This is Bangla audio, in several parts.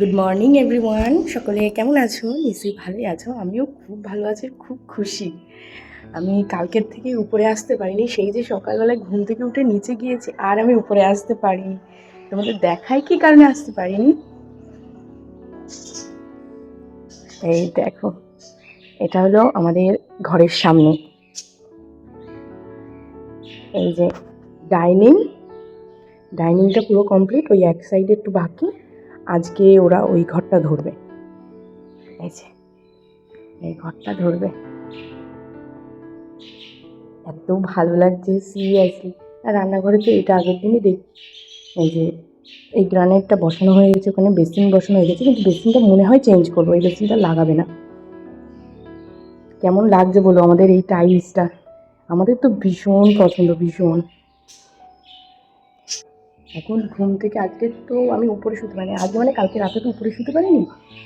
গুড মর্নিং এভরিওয়ান সকলে কেমন আছো? নিশ্চয়ই ভালোই আছো। আমিও খুব ভালো আছি, খুব খুশি। আমি কালকের থেকে উপরে আসতে পারিনি, সেই যে সকালবেলায় ঘুম থেকে উঠে নিচে গিয়েছি, আর আমি উপরে আসতে পারিনি। তোমাদের দেখাই কি কারণে আসতে পারিনি? এই দেখো, এটা হলো আমাদের ঘরের সামনে। এই যে ডাইনিং, ডাইনিংটা পুরো কমপ্লিট, ওই এক সাইডে একটু বাকি। আজকে ওরা ওই ঘরটা ধরবে। এই যে, এই ঘরটা ধরবে। এত ভালো লাগছে সিরিয়াসলি আর রান্নাঘরে তো এটা আগের দিনই দেখি, এই যে, এই গ্রানাইটটা বসানো হয়ে গেছে, ওখানে বেসিন বসানো হয়ে গেছে, কিন্তু বেসিনটা মনে হয় চেঞ্জ করব এই বেসিনটা লাগাবে না। কেমন লাগছে বলো আমাদের এই টাইলসটা আমাদের তো ভীষণ পছন্দ, ভীষণ। এখন ঘুম থেকে আজকে তো আমি উপরে শুতে পারিনি। আজকে মানে কালকে রাতে তো উপরে শুতে পারিনি।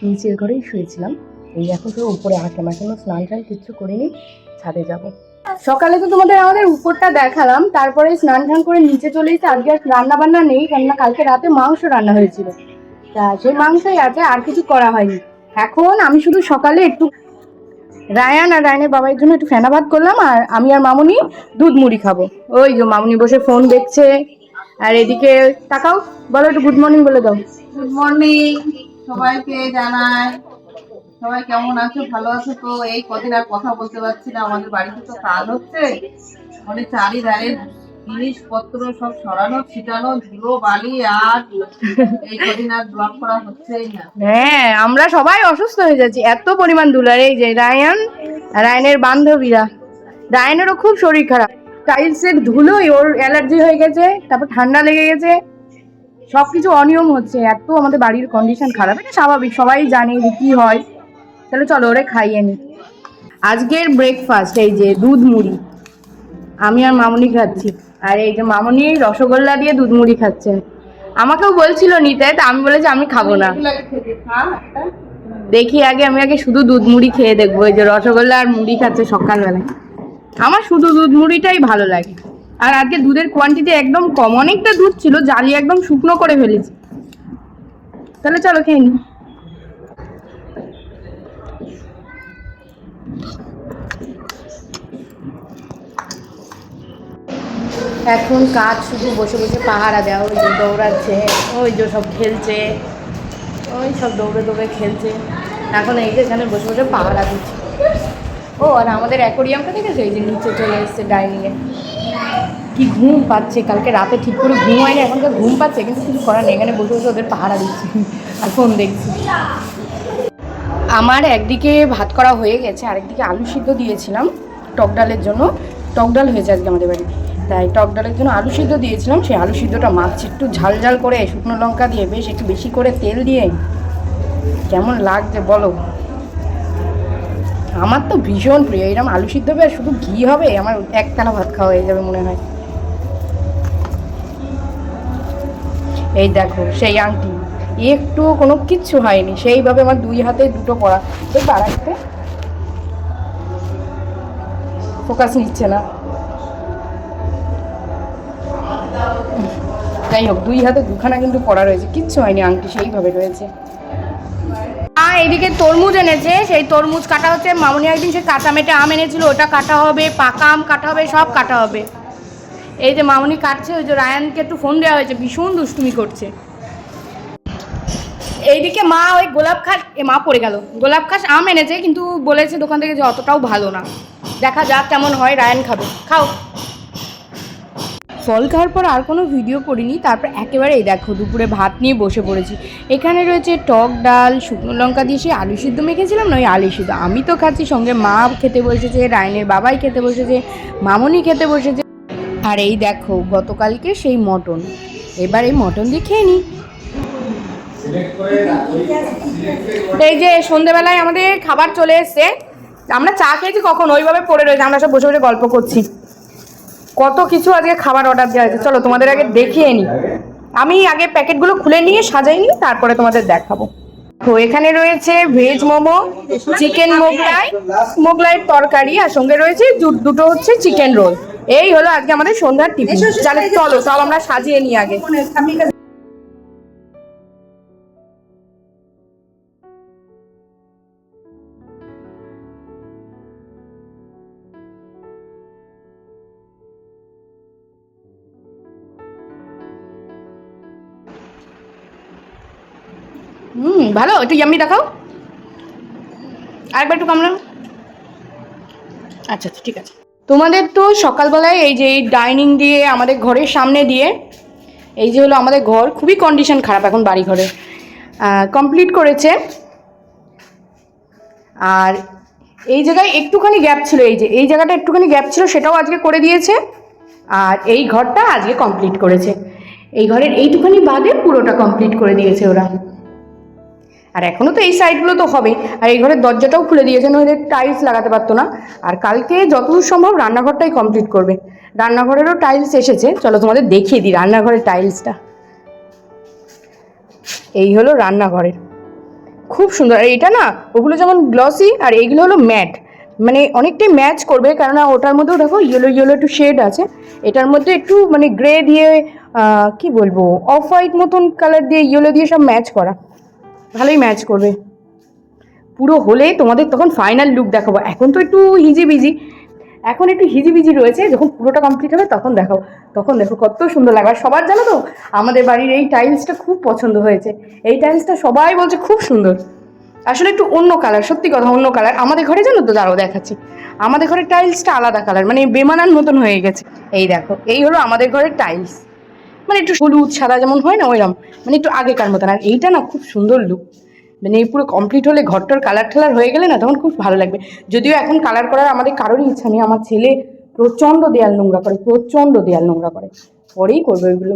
নিচের ঘরেই শুয়েছিলাম। এই এখন তো উপরে আসলাম এখনও স্নান টান কিচ্ছু করিনি, ছাদে যাব। সকালে তো তোমাদের আমাদের উপরটা দেখালাম, তারপরে স্নান টান করে নিচে চলে এসে আজকে আর রান্না বান্না নেই, কেননা কালকে রাতে মাংস রান্না হয়েছিল। তা সেই মাংসই আছে আর কিছু করা হয়নি। এখন আমি শুধু সকালে একটু রায়ান আর রায়নের বাবার জন্য একটু ফেনা ভাত করলাম, আর আমি আর মামুনি দুধ মুড়ি খাব। ওই যে মামুনি বসে ফোন দেখছে। আর এদিকে তাকাও বলো একটু গুড মর্নিং বলে দাও। গুড মর্নিং সবাইকে জানাই। সবাই কেমন আছো? ভালো আছো তো? এই কদিন আর কথা বলতে পারছি না আমাদের বাড়িতে তো কাজ হচ্ছে। মানে চারিধারে জিনিসপত্র সব সরানো ছিটানো ধুলো বালি আর এই কদিন আর ব্লক করা হচ্ছেই না। হ্যাঁ আমরা সবাই অসুস্থ হয়ে যাচ্ছি। এত পরিমাণ দুলার এই যে রায়ান রায়নের বান্ধবীরা রায়নেরও খুব শরীর খারাপ। টাইলসের ধুলোই ওর অ্যালার্জি হয়ে গেছে, তারপর ঠান্ডা লেগে গেছে। সব কিছু অনিয়ম হচ্ছে, এত আমাদের বাড়ির কন্ডিশন খারাপ। এটা স্বাভাবিক, সবাই জানে যে কি হয়। তাহলে চলো ওরে খাইয়ে নি। আজকের ব্রেকফাস্ট এই যে দুধ মুড়ি। আমি আর মামুনি খাচ্ছি। আর এই যে মামুনি রসগোল্লা দিয়ে দুধ মুড়ি খাচ্ছেন। আমাকেও বলছিল নিতে, তা আমি বলেছি আমি খাব না। দেখি আগে, আমি আগে শুধু দুধ মুড়ি খেয়ে দেখব, এই যে রসগোল্লা আর মুড়ি খাচ্ছে সকালবেলায়। আমার শুধু দুধ মুড়িটাই ভালো লাগে। আর আজকে দুধের কোয়ান্টিটি একদম কম। অনেকটা দুধ ছিল জ্বালিয়ে একদম শুকনো করে ফেলেছি। তাহলে চলো খেয়ে নি এখন কাজ শুধু বসে বসে পাহারা দেওয়া ওই যে দৌড়াচ্ছে, ওই যে সব খেলছে, ওই সব দৌড়ে দৌড়ে খেলছে। এখন এই যে এখানে বসে বসে পাহারা দিচ্ছে। ও, আর আমাদের অ্যাকোরিয়ামটা দেখেছ? এই যে নিচে চলে এসছে ডাইনিংয়ে কি ঘুম পাচ্ছে, কালকে রাতে ঠিক করে ঘুম হয়নি এখনকার ঘুম পাচ্ছে, কিন্তু কিছু করার নেই। এখানে বসে বসে ওদের পাহারা দিচ্ছি, আর ফোন দেখছি। আমার একদিকে ভাত করা হয়ে গেছে, আরেকদিকে আলু সিদ্ধ দিয়েছিলাম টক ডালের জন্য। টক ডাল হয়েছে আজকে আমাদের বাড়ি তাই টক ডালের জন্য আলু সিদ্ধ দিয়েছিলাম, সেই আলু সিদ্ধটা মাছ একটু ঝাল ঝাল করে, শুকনো লঙ্কা দিয়ে বেশ একটু বেশি করে তেল দিয়ে। কেমন লাগছে বলো? আমার তো ভীষণ প্রিয়, এরকম আলু সিদ্ধ হবে শুধু ঘি হবে, আমার এক একতলা ভাত খাওয়া হয়ে যাবে মনে হয়। এই দেখো, সেই আংটি একটু কোনো কিচ্ছু হয়নি, সেইভাবে আমার দুই হাতে দুটো পড়া। তো তার একটা ফোকাস নিচ্ছে না। যাই হোক, দুই হাতে দুখানা কিন্তু পড়া রয়েছে, কিচ্ছু হয়নি, আংটি সেইভাবে রয়েছে। আ এদিকে তরমুজ এনেছে। সেই তরমুজ কাটা হচ্ছে। মামনি একদিন সে কাঁচা মেটে আম এনেছিল। ওটা কাটা হবে, পাকা আম কাটা হবে, সব কাটা হবে। এই যে মামনি কাটছে, ওই যে রায়ানকে একটু ফোন দেওয়া হয়েছে। ভীষণ দুষ্টুমি করছে। এইদিকে মা ওই গোলাপ খাস, এ মা পড়ে গেল। গোলাপ খাস আম এনেছে, কিন্তু বলেছে দোকান থেকে যে অতটাও ভালো না। দেখা যাক কেমন হয়, রায়ান খাবে। খাও। ফল খাওয়ার পর আর কোনো ভিডিও করিনি। তারপর একেবারে এই দেখো, দুপুরে ভাত নিয়ে বসে পড়েছি। এখানে রয়েছে টক ডাল, শুকনো লঙ্কা দিয়ে সেই আলু সিদ্ধ। মেখেছিলাম না, ওই আলু সিদ্ধ। আমি তো খাচ্ছি, সঙ্গে মা খেতে বসেছে, রায়নের বাবাই খেতে বসেছে, মামনি খেতে বসেছে। আর এই দেখো, গতকালকে সেই মটন। এবার এই মটন দিয়ে খেয়ে নিই এই যে সন্ধেবেলায় আমাদের খাবার চলে এসছে। আমরা চা খেয়েছি কখন? ওইভাবে পড়ে রয়েছে, আমরা সব বসে বসে গল্প করছি। কত কিছু আজকে খাবার অর্ডার দেওয়া হয়েছে। চলো তোমাদের আগে দেখিয়ে নিই আমি আগে প্যাকেটগুলো খুলে নিয়ে সাজাই নিই তারপরে তোমাদের দেখাবো। তো এখানে রয়েছে ভেজ মোমো চিকেন মোগলাই মোগলাইয়ের তরকারি আর সঙ্গে রয়েছে দুটো হচ্ছে চিকেন রোল এই হলো আজকে আমাদের সন্ধ্যার টিফিন চলো চলো সব আমরা সাজিয়ে নিই আগে। হুম, ভালো, একটু ইয়াম্মি দেখাও। আরেকবার একটু কামড়াও। আচ্ছা আচ্ছা ঠিক আছে। তোমাদের তো সকালবেলায় এই যে এই ডাইনিং দিয়ে আমাদের ঘরের সামনে দিয়ে, এই যে হলো আমাদের ঘর, খুবই কন্ডিশন খারাপ এখন বাড়ি ঘরে কমপ্লিট করেছে। আর এই জায়গায় একটুখানি গ্যাপ ছিল, এই যে, এই জায়গাটা একটুখানি গ্যাপ ছিল, সেটাও আজকে করে দিয়েছে। আর এই ঘরটা আজকে কমপ্লিট করেছে। এই ঘরের এইটুখানি বাদে পুরোটা কমপ্লিট করে দিয়েছে ওরা। আর এখনও তো এই সাইডগুলো তো হবে। আর এই ঘরের দরজাটাও খুলে দিয়েছে, নইলে টাইলস লাগাতে পারতো না। আর কালকে যতদূর সম্ভব রান্নাঘরটাই কমপ্লিট করবে। রান্নাঘরেরও টাইলস এসেছে। চলো তোমাদের দেখিয়ে দিই রান্নাঘরের টাইলসটা এই হলো রান্নাঘরের। খুব সুন্দর। আর এটা না, ওগুলো যেমন গ্লসি আর এইগুলো হলো ম্যাট। মানে অনেকটাই ম্যাচ করবে, কেননা ওটার মধ্যেও দেখো ইয়েলো ইয়েলো একটু শেড আছে। এটার মধ্যে একটু মানে গ্রে দিয়ে কি বলব অফ হোয়াইট মতন কালার দিয়ে ইয়েলো দিয়ে সব ম্যাচ করা। ভালোই ম্যাচ করবে। পুরো হলে তোমাদের তখন ফাইনাল লুক দেখাবো। এখন তো একটু হিজিবিজি। এখন একটু হিজিবিজি রয়েছে, যখন পুরোটা কমপ্লিট হবে তখন দেখো তখন দেখো কত সুন্দর লাগবে। আর সবার জানো তো, আমাদের বাড়ির এই টাইলসটা খুব পছন্দ হয়েছে। এই টাইলসটা সবাই বলছে খুব সুন্দর। আসলে একটু অন্য কালার সত্যি কথা অন্য কালার আমাদের ঘরে জানো তো, দাঁড়াও দেখাচ্ছি। আমাদের ঘরের টাইলসটা আলাদা কালার মানে বেমানান মতন হয়ে গেছে। এই দেখো, এই হলো আমাদের ঘরের টাইলস মানে একটু হলুদ, সাদা যেমন হয় না, ওইরকম। মানে একটু আগেকার মতন। আর এইটা না খুব সুন্দর লুক মানে এই পুরো কমপ্লিট হলে ঘরটার কালার ঠালার হয়ে গেলে না তখন খুব ভালো লাগবে। যদিও এখন কালার করার আমাদের কারোরই ইচ্ছা নেই। আমার ছেলে প্রচণ্ড দেয়াল নোংরা করে, প্রচণ্ড দেয়াল নোংরা করে। পরেই করবে ওইগুলো।